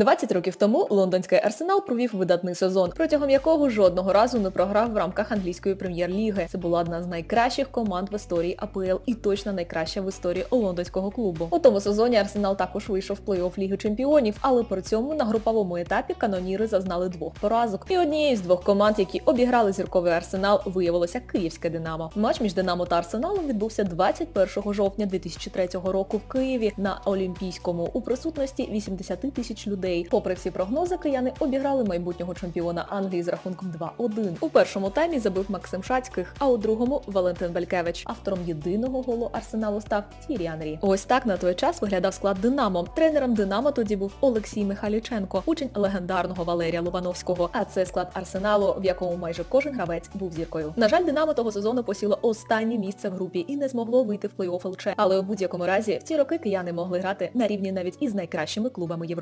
20 років тому лондонський арсенал провів видатний сезон, протягом якого жодного разу не програв в рамках англійської прем'єр-ліги. Це була одна з найкращих команд в історії АПЛ і точно найкраща в історії лондонського клубу. У тому сезоні Арсенал також вийшов в плей-офф Ліги Чемпіонів, але при цьому на груповому етапі каноніри зазнали двох поразок. І однією з двох команд, які обіграли зірковий арсенал, виявилося Київське Динамо. Матч між Динамо та Арсеналом відбувся 21 жовтня 2003 року в Києві на Олімпійському у присутності 80 тисяч людей. Попри всі прогнози, кияни обіграли майбутнього чемпіона Англії з рахунком 2-1. У першому таймі забив Максим Шацьких, а у другому Валентин Белькевич. Автором єдиного голу Арсеналу став Тірі Анрі. Ось так на той час виглядав склад Динамо. Тренером Динамо тоді був Олексій Михайліченко, учень легендарного Валерія Лобановського. А це склад Арсеналу, в якому майже кожен гравець був зіркою. На жаль, Динамо того сезону посіло останнє місце в групі і не змогло вийти в плей-офф ЛЧ. Але у будь-якому разі в ці роки кияни могли грати на рівні навіть із найкращими клубами Європи.